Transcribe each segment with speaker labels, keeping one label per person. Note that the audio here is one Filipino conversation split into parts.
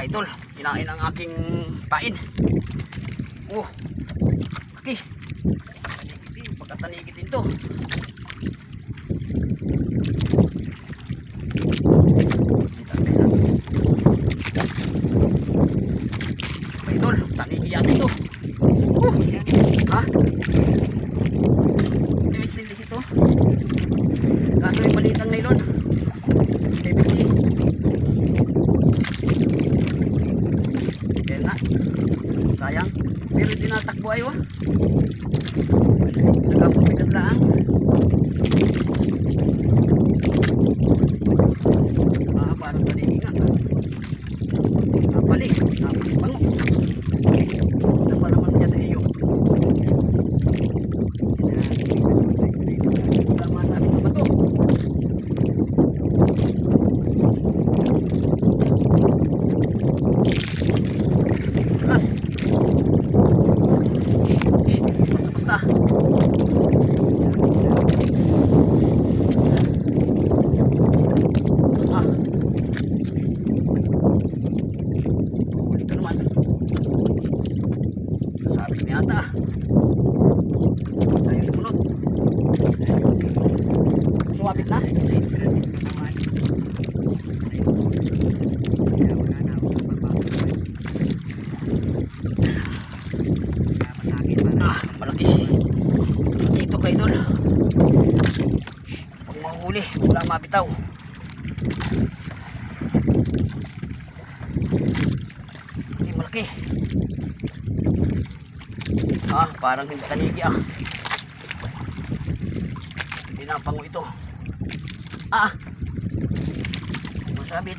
Speaker 1: Kaidol, kinain ang aking pain. Oh. Okay. Pagkatanigit din to. Kaidol, tanigi yata ito. Oh. Ha? Linis-linis ito. Kaso yung maliit ang nylon. 70. Kaya nga. Sayang. Pero hindi natakbo ayo ah. Nagkapumigat lang. Ah, parang panigi nga. Napali. Napali pango. Ito pa naman niya sa iyo. Wala masabi sa bato. Kas. Basta. Ah. Ito naman. Sabi niya ata. Tayo sumunod. Sumabit na. Ah, malaki. Dito kay Dol. Pag mahuli, walang mabitaw. Hindi malaki. Ah, parang hindi tanigi ah. Hindi na pango ito. Ah! Masabit.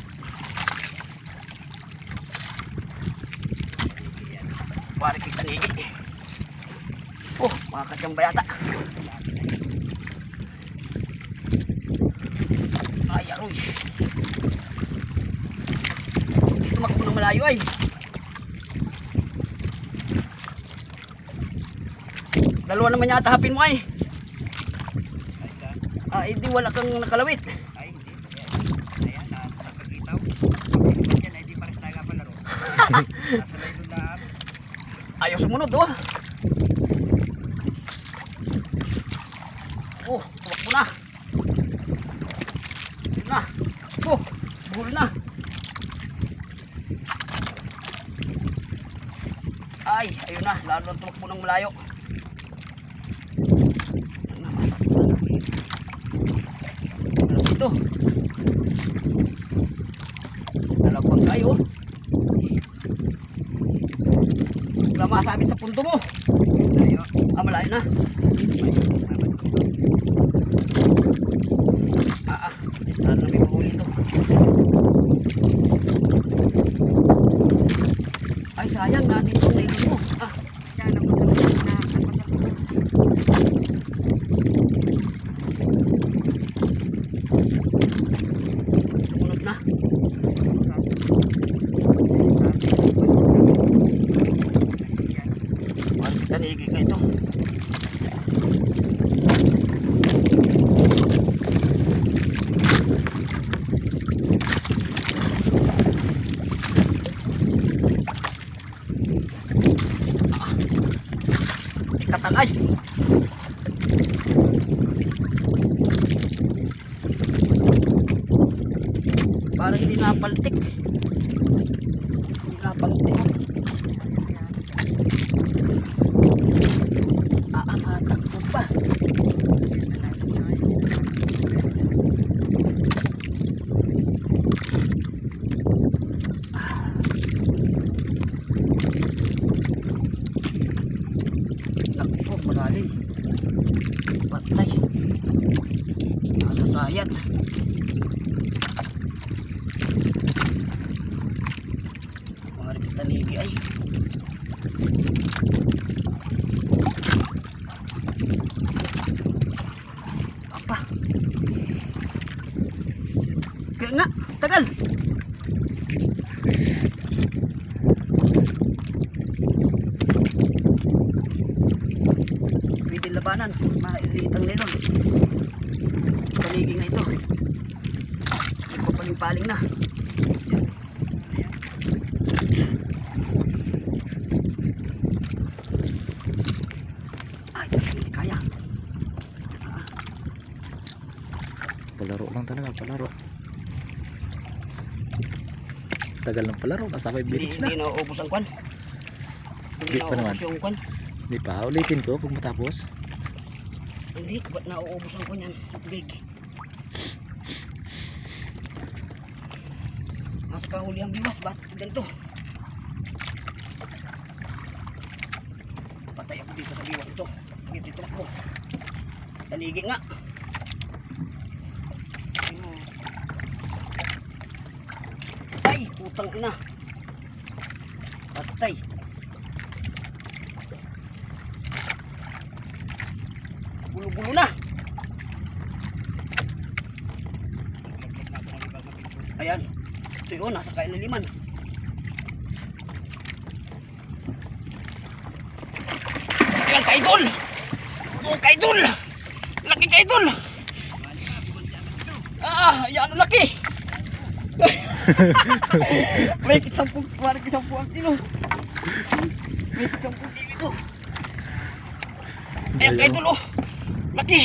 Speaker 1: Pare kay tanigi. Oh, mga katsamba yata. Dito makapun ng malayo ay. Dalawa naman yata hapin mo ay. Ah, hindi wala kang nakalawit.
Speaker 2: Ay, hindi. Ayan, na nakakitaw. Pag yan, ay di pares tayo palaro.
Speaker 1: Ayaw sumunod oh. Oh, tumakbo na. Yun na. Oh, buhol na. Ay, ayun na. Lalo tumakbo ng malayo. Ano dito? Dalawang kayo. Wala masabit sa punto mo.
Speaker 2: Layo.
Speaker 1: Ah, malayo na. Ah, ah. Lalo na may mahuli ito. Ay, sayang natin itong nailin mo. Ah,
Speaker 2: Siya, napasabot na. Napasabot.
Speaker 1: Sumunod na. Parang tanigi ka ito. Ah. Katalay. Parang hindi napaltik. Hindi napaltik. Aangatak mo pa. Patay. Nasa sayat. Kaya nga, tagal. Pwede labanan, mailitang nilon. Paliging na ito. Nagpapaling-paling na.
Speaker 3: palaro lang talaga palaro Tagal ng palaro, nasa 5
Speaker 1: Hindi,
Speaker 3: minutes na.
Speaker 1: hindi nauubos ang kwan. Hindi
Speaker 3: Di pa naman.
Speaker 1: yung kwan.
Speaker 3: Hindi pa, ulitin ko pag matapos.
Speaker 1: Hindi, ba't nauubos ang kwan yan? Tubig. Nasa kahuli ang biwas, ba't ganito? Patay ako dito sa biwas ito. Dito ito ako. Taligi nga. Ayun. Ay, putang ina. Patay. Gulo-gulo na. Ayan. Ito yun, nasa kailaliman. Ayan, kaidol! Oh, kaidol! Laki kaidol! Ah, ayan, laki! May kisampung, parang kisampung ang kilo. May kisampung kilo ito. Ayan, kaidol, oh! Laki!